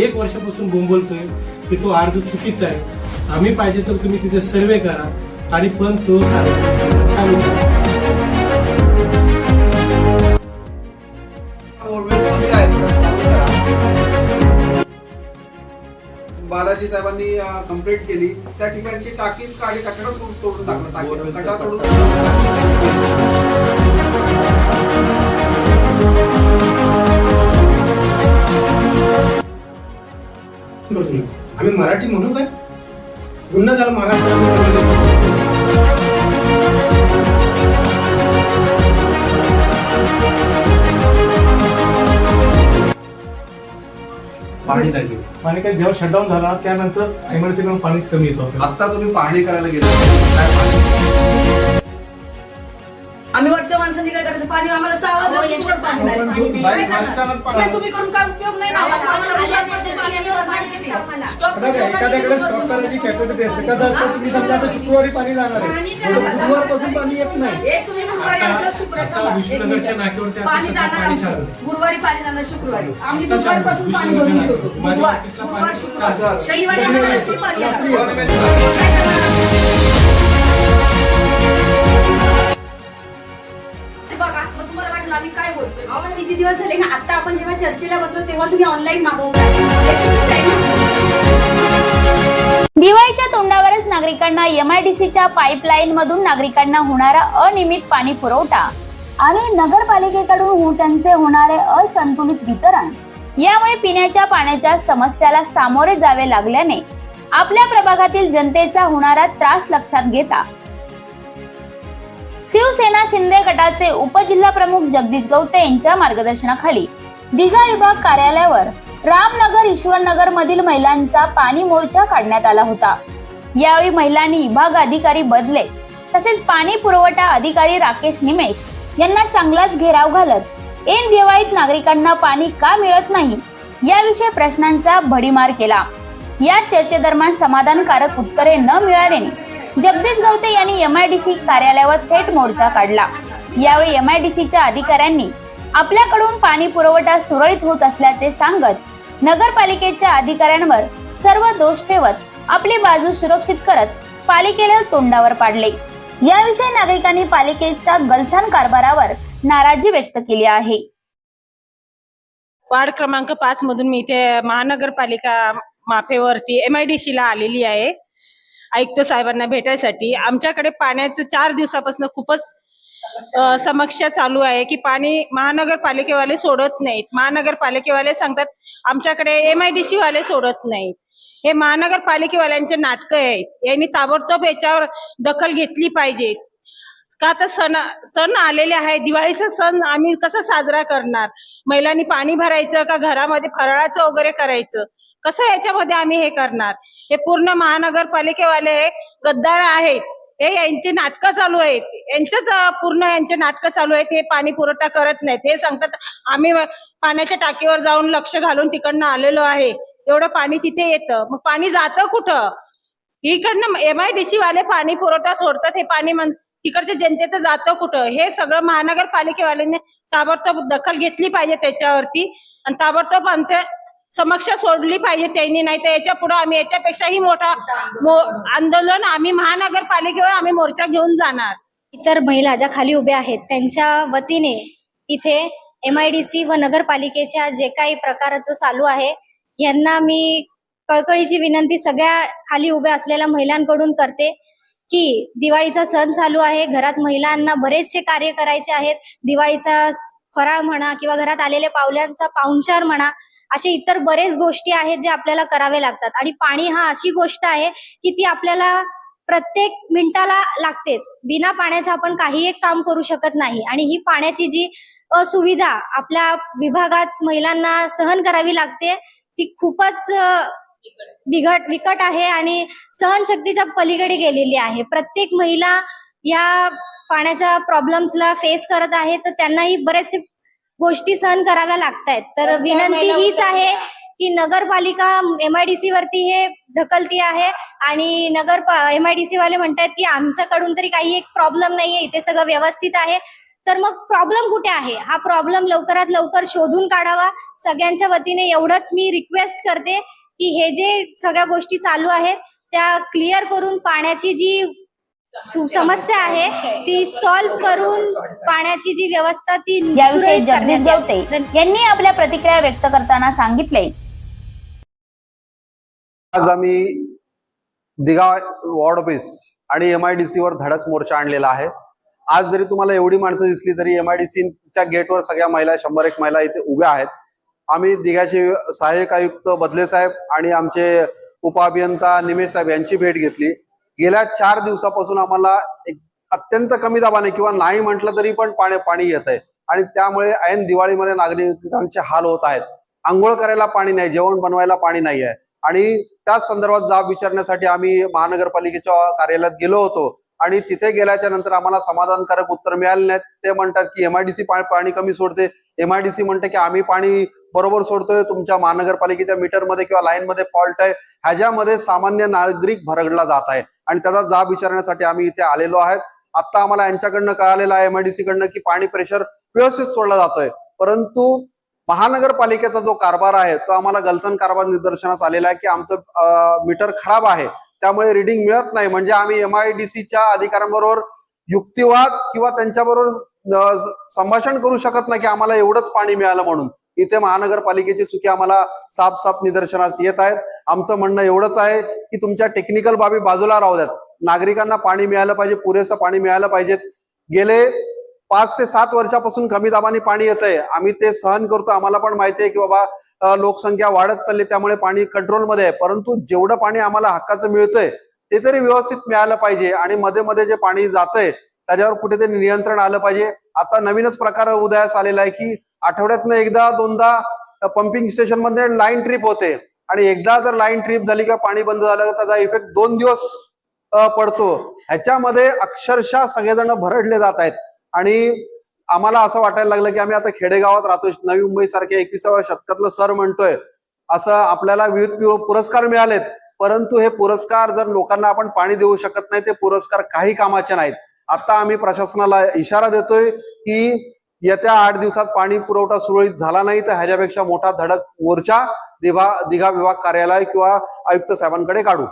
एक वर्षापासून बोंबलतोय की तो अर्ज चुकीचा आहे. आम्ही पाहिजे तर तुम्ही तिथे सर्वे करा. आणि पण तो. बालाजी साहेबांनी कंप्लीट केली. त्या ठिकाणची टाकीच काढी तोड- तोडून टाकला. टाकी बोरवेलचा आम्ही मराठी म्हणू काय? गुन्हा झाला मराठी पाणी लागली आणि काय जेव्हा शटडाऊन झाला त्यानंतर एमर्जन्सी पाणी कमी येतं आता तुम्ही पाहणी करायला गेले. काय पाणी? आम्ही वरच्या माणसांनी काय करायचं पाणी आम्हाला पाणी नाही. पण पाणी काय तुम्ही करून काय उपयोग नाही ना आम्हाला आम्हाला उद्यापासून पाणी आम्ही वर पाणी किती? स्टॉक आता काय, एखाद्याकडे स्टॉक करायची कॅपॅसिटी असते कसं असतं तुम्ही समजा आता शुक्रवारी पाणी जाणार आहे बुधवारपासून पाणी येत नाही एक तुम्ही गुरुवारी आता- आमचं शुक्रवारी आता थांबा. एक विष्णुनगरच्या मिनिट. नाक्यावरती आता पाणी सध्या जाणार पाणी आमचं. चालू आहे. गुरुवारी पाणी जाणार शुक्रवारी आम्ही आता बुधवारपासून पाणी विष्णुनगरच्या भरून नाक्यावर. ठेवतो माझ्या बुधवार ऑफिसला गुरुवार पाणी- शुक्रवार. शनिवारी आम्हाला रात्री पाणी रात्री येणार. लागला तुम्हाला आम्ही काय बोलतोय? अहो, किती दिवस झाले ना आता आपण जेव्हा चर्चेला बसलो तेव्हा तुम्ही ऑनलाईन मागवता दिवाळीच्या तोंडावरच नागरिकांना एमआयडीसीच्या पाईपलाईन मधून नागरिकांना होणारा अनियमित पाणी पुरवठा आणि नगरपालिकेकडून त्यांचे होणारे असंतुलित वितरण. यामुळे पिण्याच्या पाण्याच्या समस्याला सामोरे जावे लागल्याने आपल्या प्रभागातील जनतेचा होणारा त्रास लक्षात घेता शिवसेना शिंदे गटाचे उपजिल्हा प्रमुख जगदीश गवते यांच्या मार्गदर्शनाखाली दिघा विभाग कार्यालयावर रामनगर ईश्वरनगर मधील महिलांचा पाणी मोर्चा काढण्यात आला होता. यावेळी महिलांनी विभाग अधिकारी बदले तसेच पाणी पुरवठा अधिकारी राकेश निमेश यांना चांगलाच घेराव घालत ऐन दिवाळीत नागरिकांना पाणी का मिळत नाही याविषयी प्रश्नांचा भडीमार केला. या चर्चेदरम्यान समाधानकारक उत्तरे न मिळाल्याने जगदीश गवते यांनी एमआयडीसी कार्यालयावर थेट मोर्चा काढला. यावेळी एमआयडीसीच्या अधिकाऱ्यांनी आपल्याकडून पाणी पुरवठा सुरळीत होत असल्याचे सांगत नगरपालिकेच्या अधिकाऱ्यांवर सर्व दोष ठेवत आपली बाजू सुरक्षित करत पालिकेला तोंडावर पाडले. याविषयी नागरिकांनी पालिकेच्या गलथान कारभारावर नाराजी व्यक्त केली आहे. वार्ड क्रमांक पाच मधून मी इथे महानगरपालिका माफेवरती एम आय डी सी ला आलेली आहे. आयुक्त साहेबांना भेटायसाठी. आमच्याकडे पाण्याचं चार दिवसापासून खूपच समस्या चालू आहे की पाणी महानगरपालिकेवाले सोडत नाहीत. महानगरपालिकेवाले सांगतात आमच्याकडे एम आय डी सी वाले सोडत नाहीत. हे महानगरपालिकेवाल्यांचे नाटकं आहेत. यांनी ताबडतोब याच्यावर दखल घेतली पाहिजे. का तर सण सण आलेले आहे. दिवाळीचा सण आम्ही कसा साजरा करणार? महिलांनी पाणी भरायचं का घरामध्ये फराळाचं वगैरे करायचं? कसं याच्यामध्ये आम्ही हे करणार? हे पूर्ण महानगरपालिकेवाले हे गद्दार आहेत. हे यांची नाटकं चालू आहेत. यांचंच पूर्ण यांचे नाटकं चालू आहेत. हे पाणी पुरवठा करत नाहीत. हे सांगतात आम्ही पाण्याच्या टाकीवर जाऊन लक्ष घालून तिकडनं आलेलो आहे. एवढं पाणी तिथे येतं. मग पाणी जातं कुठं? इकडनं एम आयडीसी वाले पाणी पुरवठा सोडतात. हे पाणी म्हण तिकडच्या जनतेचं जातं कुठं? हे सगळं महानगरपालिकेवाल्याने ताबडतोब दखल घेतली पाहिजे त्याच्यावरती. आणि ताबडतोब आमच्या समक्ष सोडली पाहिजे त्यांनी नाही तर याच्यापुढे आम्ही याच्यापेक्षाही मोठा मो- आंदोलन आम्ही महानगरपालिकेवर आम्ही मोर्चा घेऊन जाणार. इतर महिला ज्या खाली उभ्या आहेत त्यांच्या वतीने इथे एम आय डी सी व नगरपालिकेच्या जे काही प्रकार जो चालू आहे यांना मी कळकळीची विनंती सगळ्या खाली उभ्या असलेल्या महिलांकडून करते की दिवाळीचा सण चालू आहे घरात महिलांना बरेचसे कार्य करायचे आहेत. दिवाळीचा फराळ म्हणा किंवा घरात आलेल्या पावल्यांचा पाहुणचार म्हणा असे इतर बरेच गोष्टी आहेत जे आपल्याला करावे लागतात. आणि पाणी हा अशी गोष्ट आहे की ती आपल्याला प्रत्येक मिनिटाला लागतेच. बिना पाण्याचं आपण काही एक काम करू शकत नाही. आणि ही पाण्याची जी असुविधा आपल्या विभागात महिलांना सहन करावी लागते ती खूपच बिघट विकट आहे आणि सहनशक्तीच्या पलीकडे गेलेली आहे. प्रत्येक महिला या पाण्याच्या प्रॉब्लेम्सला फेस करत आहे तर त्यांनाही बरेचसे गोष्टी सहन कराव्या लागतायत. तर विनंती हीच आहे की नगरपालिका एमआयडीसी वरती हे ढकलती आहे आणि नगर एमआयडीसी वाले म्हणतात की आमच्याकडून तरी काही एक प्रॉब्लेम नाहीये इथे सगळं व्यवस्थित आहे. तर मग प्रॉब्लेम कुठे आहे? हा प्रॉब्लेम लवकरात लवकर शोधून काढावा. सगळ्यांच्या वतीने एवढंच मी रिक्वेस्ट करते की हे जे सगळ्या गोष्टी चालू आहेत त्या क्लिअर करून पाण्याची जी समस्या आहे ती सॉल्व्ह करून पाण्याची जी व्यवस्था ती याविषयी जगदीश गवते. यांनी आपल्या प्रतिक्रिया व्यक्त करताना सांगितले. आज आम्ही दिघा वॉर्ड ऑफिस आणि एम आय डी सी वर धडक मोर्चा आणलेला आहे. आज जरी तुम्हाला एवढी माणसं दिसली तरी एम आय डी सीच्या गेटवर सगळ्या महिला शंभर एक महिला इथे उभ्या आहेत. आम्ही दिघाचे सहाय्यक आयुक्त बदले साहेब आणि आमचे उपअभियंता निमेश साहेब यांची भेट घेतली. गेल्या चार दिवसापासून आम्हाला एक अत्यंत कमी दाबाने किंवा नाही म्हटलं तरी पण पाणी पाणी येत आहे. आणि त्यामुळे ऐन दिवाळीमध्ये नागरिकांचे हाल होत आहेत. आंघोळ करायला पाणी नाही जेवण बनवायला पाणी नाही आहे. आणि त्याच संदर्भात जाब विचारण्यासाठी आम्ही महानगरपालिकेच्या कार्यालयात गेलो होतो. आणि तिथे गेल्याच्यानंतर आम्हाला समाधानकारक उत्तर मिळाले नाहीत. ते म्हणतात की एमआयडीसी पाणी कमी सोडते. एमआयडीसी म्हणते की आम्ही पाणी बरोबर सोडतोय तुमच्या महानगरपालिकेच्या मीटरमध्ये किंवा लाईनमध्ये फॉल्ट आहे ह्याच्यामध्ये सामान्य नागरिक भरगडला जात आहे. आणि त्याचा जाब विचारण्यासाठी आम्ही इथे आलेलो आहेत. आता आम्हाला यांच्याकडनं कळालेलं आहे एमआयडीसी कडनं की पाणी प्रेशर व्यवस्थित सोडला जातोय. परंतु महानगरपालिकेचा जो कारभार आहे तो आम्हाला गलतन कारभार निदर्शनास आलेला आहे की आमचं मीटर खराब आहे. त्यामुळे रिडिंग मिळत नाही. म्हणजे आम्ही एमआयडीसीच्या अधिकाऱ्यांबरोबर युक्तिवाद किंवा त्यांच्याबरोबर संभाषण करू शकत नाही की आम्हाला एवढंच पाणी मिळालं म्हणून. इथे महानगरपालिकेची चुकी आम्हाला साफ साफ निदर्शनास येत आहेत. आमचं म्हणणं एवढंच आहे की तुमच्या टेक्निकल बाबी बाजूला राहू द्यात. नागरिकांना पाणी मिळालं पाहिजे पुरेसं पाणी मिळालं पाहिजे. गेले पाच ते सात वर्षापासून कमी दाबाने पाणी येत आहे आम्ही ते सहन करतो. आम्हाला पण माहिती आहे की बाबा लोकसंख्या वाढत चालली त्यामुळे पाणी कंट्रोलमध्ये आहे. परंतु जेवढं पाणी आम्हाला हक्काचं मिळतंय ते तरी व्यवस्थित मिळालं पाहिजे. आणि मध्ये मध्ये जे पाणी जातंय त्याच्यावर कुठेतरी नियंत्रण आलं पाहिजे. आता नवीनच प्रकार उदयास आलेला आहे की आठवड्यातनं एकदा दोनदा पंपिंग स्टेशनमध्ये लाईन ट्रिप होते. आणि एकदा जर लाईन ट्रिप झाली किंवा पाणी बंद झालं त्याचा इफेक्ट दोन दिवस पडतो. ह्याच्यामध्ये अक्षरशः सगळेजण भरडले जात आहेत. आणि आम्हाला असं वाटायला लागलं की आम्ही आता खेडेगावात राहतोय. नवी मुंबई सारख्या एकविसाव्या शतकातलं सर म्हणतोय. असं आपल्याला विविध पुरस्कार मिळालेत. परंतु हे पुरस्कार जर लोकांना आपण पाणी देऊ शकत नाही ते पुरस्कार काही कामाचे नाहीत. आता आम्ही प्रशासनाला इशारा देतोय की येत्या आठ दिवसात पाणी पुरवठा सुरळीत झाला नाही तर ह्याच्यापेक्षा मोठा धडक मोर्चा दिघा दिघा विभाग कार्यालय किंवा आयुक्त साहेबांकडे काढू.